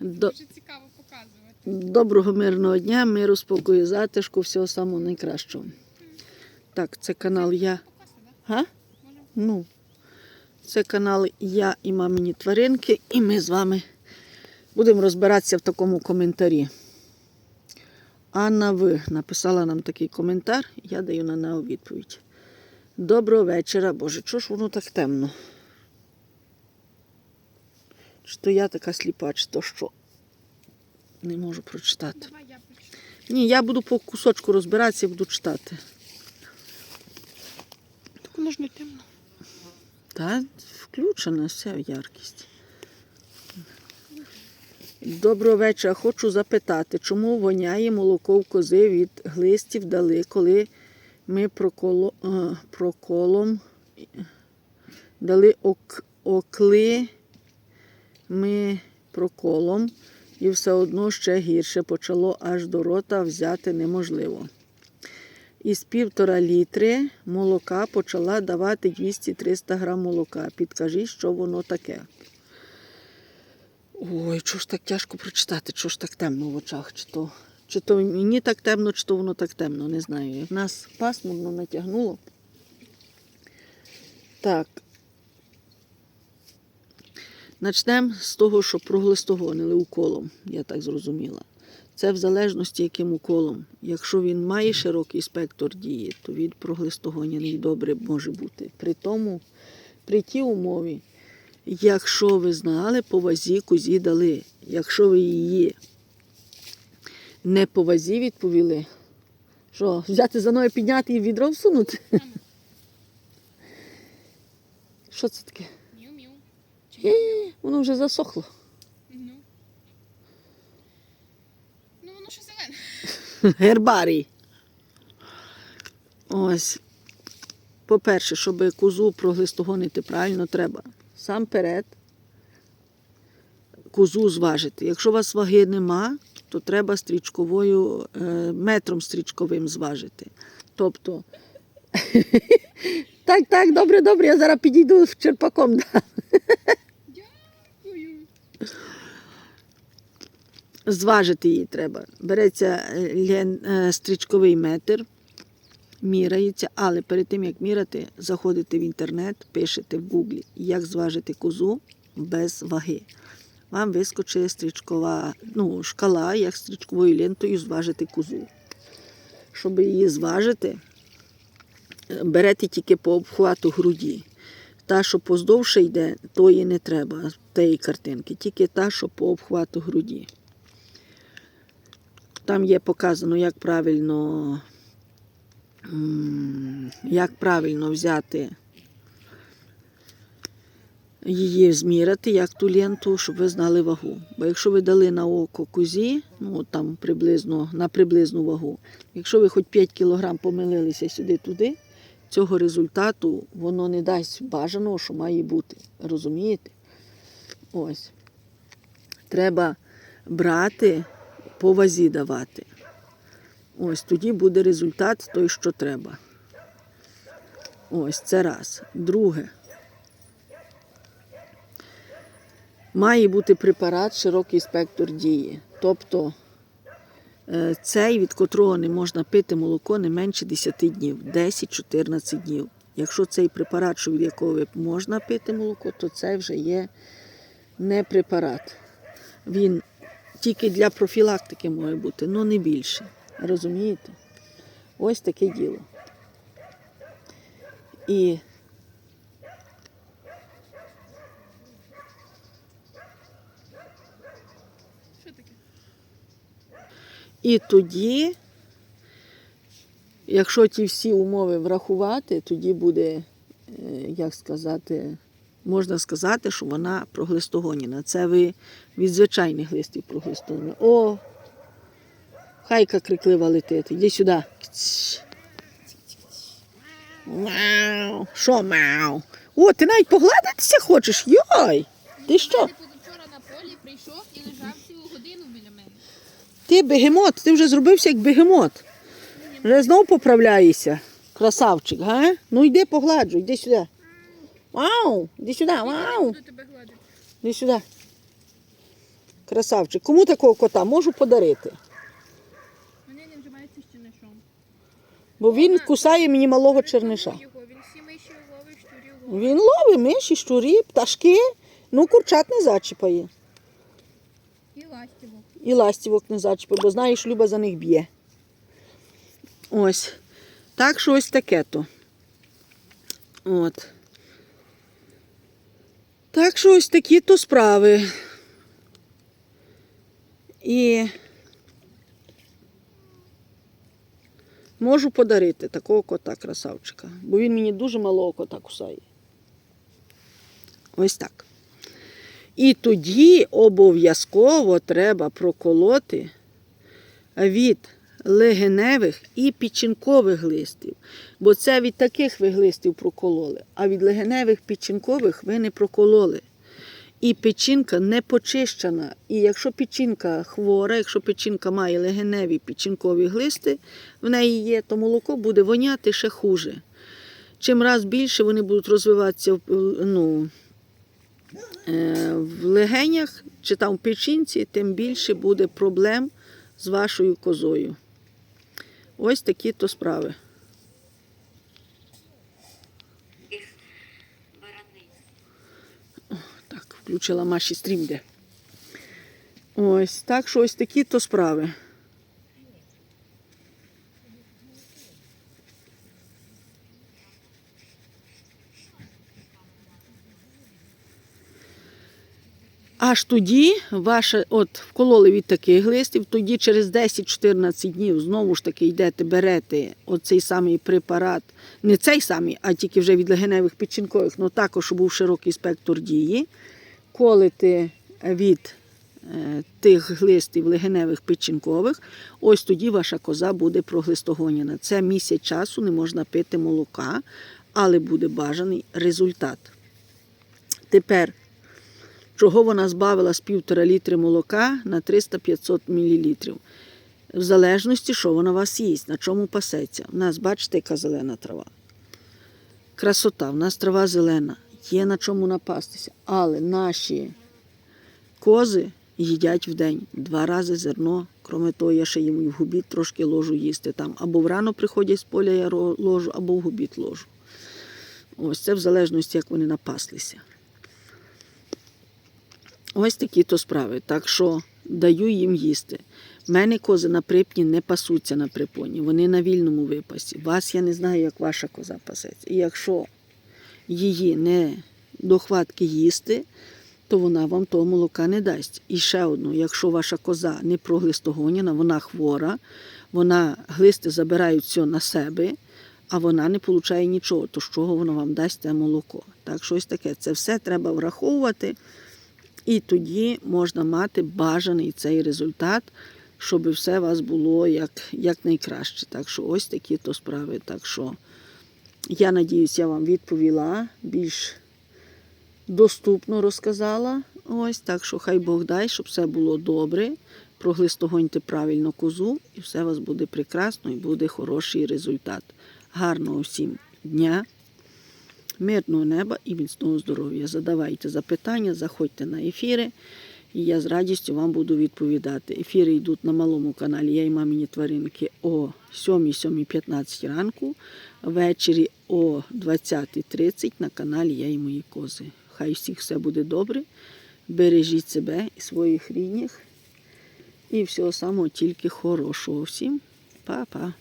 До... Дуже цікаво показувати. Доброго мирного дня, миру, спокою, затишку, всього самого найкращого. Так, це канал Я. Га? Ну, це канал Я і мамині тваринки, і ми з вами будемо розбиратися в такому коментарі. Анна В. написала нам такий коментар, я даю на нього відповідь. Доброго вечора. Боже, чого ж воно так темно? То я така сліпа, чи то що? Не можу прочитати. Ні, я буду по кусочку розбиратися і буду читати. Так воно ж не темно. Та включена вся яркість. Доброго вечора. Хочу запитати, чому воняє молоко в кози від глистів дали, коли ми проколо, е, проколом дали ок, окли ми проколом, і все одно ще гірше почало аж до рота взяти неможливо. Із півтора літри молока почала давати 200-300 грам молока. Підкажіть, що воно таке. Ой, чого ж так тяжко прочитати, чого ж так темно в очах? Чи то, чи то мені так темно, чи то воно так темно, не знаю. Нас пасмурно натягнуло. Так. Начнемо з того, що проглистогонили уколом, я так зрозуміла. Це в залежності, яким уколом. Якщо він має широкий спектр дії, то від проглистогоняний добре може бути. При тому, при тій умові, якщо ви знали, по вазі кузі дали. Якщо ви її не по вазі відповіли, що взяти за ноги підняти і відро всунути? Що це таке? Міу-міу. Е, Воно вже засохло. Ну. Ну, воно ще зелене. Гербарій. Ось. По-перше, щоб козу проглистогонити правильно, треба сам перед козу зважити. Якщо у вас ваги нема, то треба стрічковою, е, метром стрічковим зважити. Тобто. Так, так, добре, добре, я зараз підійду з черпаком. дам. Зважити її треба. Береться е, е, стрічковий метр, міряється, але перед тим як міряти, заходите в інтернет, пишете в гуглі, як зважити козу без ваги. Вам вискочить стрічкова ну, шкала, як стрічковою лентою зважити козу. Щоб її зважити, е, берете тільки по обхвату груді. Та, що поздовше йде, тої не треба, тієї картинки, тільки та, що по обхвату груді. Там є показано, як правильно, як правильно взяти її зміряти, як ту ленту, щоб ви знали вагу. Бо якщо ви дали на око кузі, ну там приблизно на приблизну вагу, якщо ви хоч 5 кг помилилися сюди-туди, цього результату воно не дасть бажаного, що має бути. Розумієте? Ось. Треба брати по вазі давати. Ось тоді буде результат той, що треба. Ось це раз. Друге. Має бути препарат широкий спектр дії. Тобто цей, від котрого не можна пити молоко не менше 10 днів, 10-14 днів. Якщо цей препарат, від якого можна пити молоко, то це вже є не препарат. Він тільки для профілактики може бути, але не більше. Розумієте? Ось таке діло. І І тоді, якщо ті всі умови врахувати, тоді буде, е, як сказати, можна сказати, що вона проглистогоніна. Це ви від звичайних листів проглистогоніна. О, хайка криклива летить. Іди сюди. Мяу. Що мяу? О, ти навіть погладитися хочеш? Йой! Ти що? Ти бегемот, ти вже зробився як бегемот. Вже знов поправляєшся. Красавчик, га? Ну йди погладжуй, йди сюди. Вау! Іди сюди, вау! Іди сюди. Красавчик. Кому такого кота можу подарити? Вони не вживаються ще на чому. Бо він кусає мені малого черниша. Він ловить, миші, щурі, пташки, ну курчат не зачіпає. І ластівок. І ластівок не зачіпає, бо знаєш, Люба за них б'є. Ось. Так що ось таке то. От. Так що ось такі то справи. І можу подарити такого кота красавчика, бо він мені дуже малого кота кусає. Ось так. І тоді обов'язково треба проколоти від легеневих і печінкових глистів. Бо це від таких ви глистів прокололи, а від легеневих печінкових ви не прокололи. І печінка не почищена. І якщо печінка хвора, якщо печінка має легеневі печінкові глисти, в неї є, то молоко буде воняти ще хуже. Чим раз більше вони будуть розвиватися ну, в легенях чи там в печінці, тим більше буде проблем з вашою козою. Ось такі то справи. Так, включила Маші стрім де. Ось, так що ось такі то справи. Аж тоді ваше, от вкололи від таких глистів, тоді через 10-14 днів знову ж таки йдете, берете оцей самий препарат, не цей самий, а тільки вже від легеневих печінкових, але також щоб був широкий спектр дії. Колите від е, тих глистів легеневих печінкових, ось тоді ваша коза буде проглистогоняна. Це місяць часу не можна пити молока, але буде бажаний результат. Тепер чого вона збавила з півтора літри молока на 300-500 мл. В залежності, що вона у вас їсть, на чому пасеться. У нас, бачите, яка зелена трава. Красота, в нас трава зелена, є на чому напастися. Але наші кози їдять в день два рази зерно. Кроме того, я ще їм в губіт трошки ложу їсти там. Або врано приходять з поля, я ложу, або в губіт ложу. Ось це в залежності, як вони напаслися. Ось такі то справи. Так що даю їм їсти. В мене кози на припні не пасуться на припоні, вони на вільному випасі. Вас я не знаю, як ваша коза пасеться. І якщо її не до хватки їсти, то вона вам того молока не дасть. І ще одну, якщо ваша коза не проглистогоняна, вона хвора, вона глисти забирають все на себе, а вона не получає нічого, то з чого воно вам дасть те молоко. Так, щось таке. Це все треба враховувати. І тоді можна мати бажаний цей результат, щоб все у вас було як, як найкраще. Так що ось такі то справи. Так що я надіюсь, я вам відповіла, більш доступно розказала. Ось так що хай Бог дай, щоб все було добре. Проглистогоньте правильно козу, і все у вас буде прекрасно і буде хороший результат. Гарного всім дня! Мирного неба і міцного здоров'я. Задавайте запитання, заходьте на ефіри, і я з радістю вам буду відповідати. Ефіри йдуть на малому каналі Я і мамині тваринки о 7-7.15 ранку, ввечері о 20.30 на каналі Я і мої кози. Хай всіх все буде добре. Бережіть себе і своїх рідних. І всього самого тільки хорошого. Всім па-па.